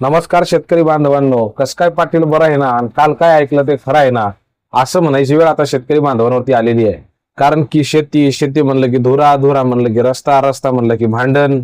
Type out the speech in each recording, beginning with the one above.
नमस्कार शेतकरी बांधवांनो कस काय पाटील बरं आहे ना? आणि काल काय ऐकलं ते खरं आहे ना? असं म्हणायची वेळ आता शेतकरी बांधवांवरती आलेली आहे. कारण की शेती शेती म्हणलं की धुरा धुरा म्हणलं की रस्ता रस्ता म्हणलं की भांडण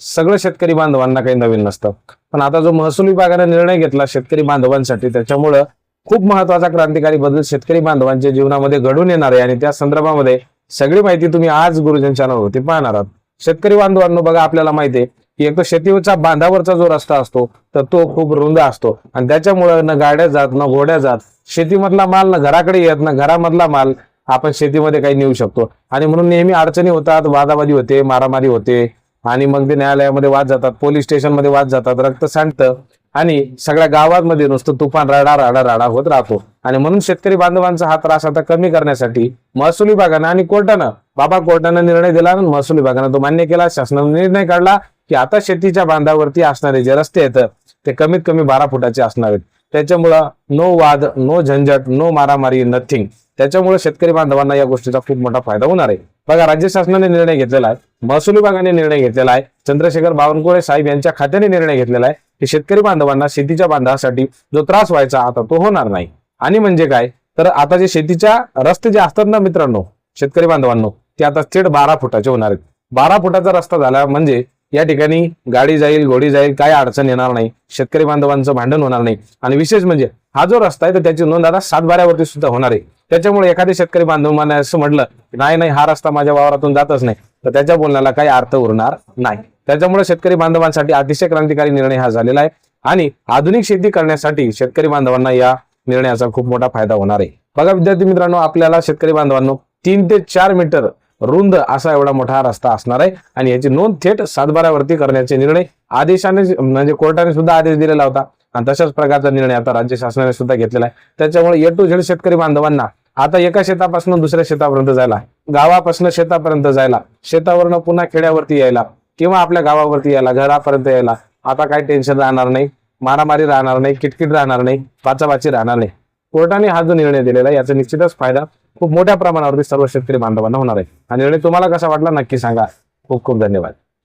सगळं शेतकरी बांधवांना काही नवीन नसतं. पण आता जो महसूल विभागाने निर्णय घेतला शेतकरी बांधवांसाठी त्याच्यामुळं खूप महत्त्वाचा क्रांतिकारी बदल शेतकरी बांधवांच्या जीवनामध्ये घडून येणार आहे. आणि त्या संदर्भामध्ये सगळी माहिती तुम्ही आज गुरुजन चॅनलवरती पाहणार आहात. शेतकरी बांधवांनो बघा आपल्याला माहिती आहे एक तर शेतीचा बांधावरचा जो रस्ता असतो तर तो खूप रुंद असतो. आणि त्याच्यामुळे न गाड्या जात ना घोड्या जात शेतीमधला माल ना घराकडे येत ना घरामधला माल आपण शेतीमध्ये काही नेऊ शकतो. आणि म्हणून नेहमी अडचणी होतात वादावादी होते मारामारी होते. आणि मग ते न्यायालयामध्ये वाद जातात पोलीस स्टेशनमध्ये वाद जातात रक्त सांडतं. आणि सगळ्या गावांमध्ये नुसतं तुफान राडा राडा राडा होत राहतो. आणि म्हणून शेतकरी बांधवांचा हा त्रास आता कमी करण्यासाठी महसूल विभागानं आणि कोर्टानं बाबा कोर्टानं निर्णय दिला आणि महसूल विभागानं तो मान्य केला शासनाने निर्णय काढला. की आता शेतीच्या बांधावरती असणारे जे रस्ते आहेत ते कमीत कमी बारा फुटाचे असणार आहेत. त्याच्यामुळं नो वाद नो झंझट नो मारामारी नथिंग त्याच्यामुळे शेतकरी बांधवांना या गोष्टीचा खूप मोठा फायदा होणार आहे. बघा राज्य शासनाने निर्णय घेतलेला आहे महसूल विभागाने निर्णय घेतलेला आहे चंद्रशेखर बावनकुळे साहेब यांच्या खात्याने निर्णय घेतलेला आहे की शेतकरी बांधवांना शेतीच्या बांधासाठी जो त्रास व्हायचा आता तो होणार नाही. आणि म्हणजे काय? तर आता जे शेतीच्या रस्ते जे असतात ना मित्रांनो शेतकरी बांधवांनो ते आता थेट बारा फुटाचे होणार आहेत. बारा फुटाचा रस्ता झाला म्हणजे या ठिकाणी गाडी जाईल घोडी जाईल काय अडचण येणार नाही. शेतकरी बांधवांचं भांडण होणार नाही. आणि विशेष म्हणजे हा जो रस्ता आहे तर त्याची नोंद आता सातबाऱ्यावरती सुद्धा होणार आहे. त्याच्यामुळे एखाद्या शेतकरी बांधवांना असं म्हटलं नाही नाही हा रस्ता माझ्या वावरातून जातच नाही. तर त्याच्या बोलण्याला काही अर्थ उरणार नाही. त्याच्यामुळे शेतकरी बांधवांसाठी अतिशय क्रांतिकारी निर्णय हा झालेला आहे. आणि आधुनिक शेती करण्यासाठी शेतकरी बांधवांना या निर्णयाचा खूप मोठा फायदा होणार आहे. बघा विद्यार्थी मित्रांनो आपल्याला शेतकरी बांधवांनो तीन ते चार मीटर रुंद असा एवढा मोठा रस्ता असणार आहे. आणि याची नोंद थेट सातबाऱ्यावरती करण्याचे निर्णय आदेशाने म्हणजे कोर्टाने सुद्धा आदेश दिलेला होता. आणि तशाच प्रकारचा निर्णय आता राज्य शासनाने सुद्धा घेतलेला आहे. त्याच्यामुळे ए टू झेड शेतकरी बांधवांना आता एका शेतापासून दुसऱ्या शेतापर्यंत जायला गावापासून शेतापर्यंत जायला शेतावरनं पुन्हा खेड्यावरती यायला किंवा आपल्या गावावरती यायला घरापर्यंत यायला आता काही टेन्शन राहणार नाही मारामारी राहणार नाही किटकिट राहणार नाही पाचाबाची राहणार नाही. कोर्टाने हा जो निर्णय दिलेला आहे याचा निश्चितच फायदा खूप मोठ्या प्रमाणावरती सर्व शेतकरी बांधवांना होणार आहे. आणि निर्णय तुम्हाला कसा वाटला? नक्की सांगा. खूप खूप धन्यवाद.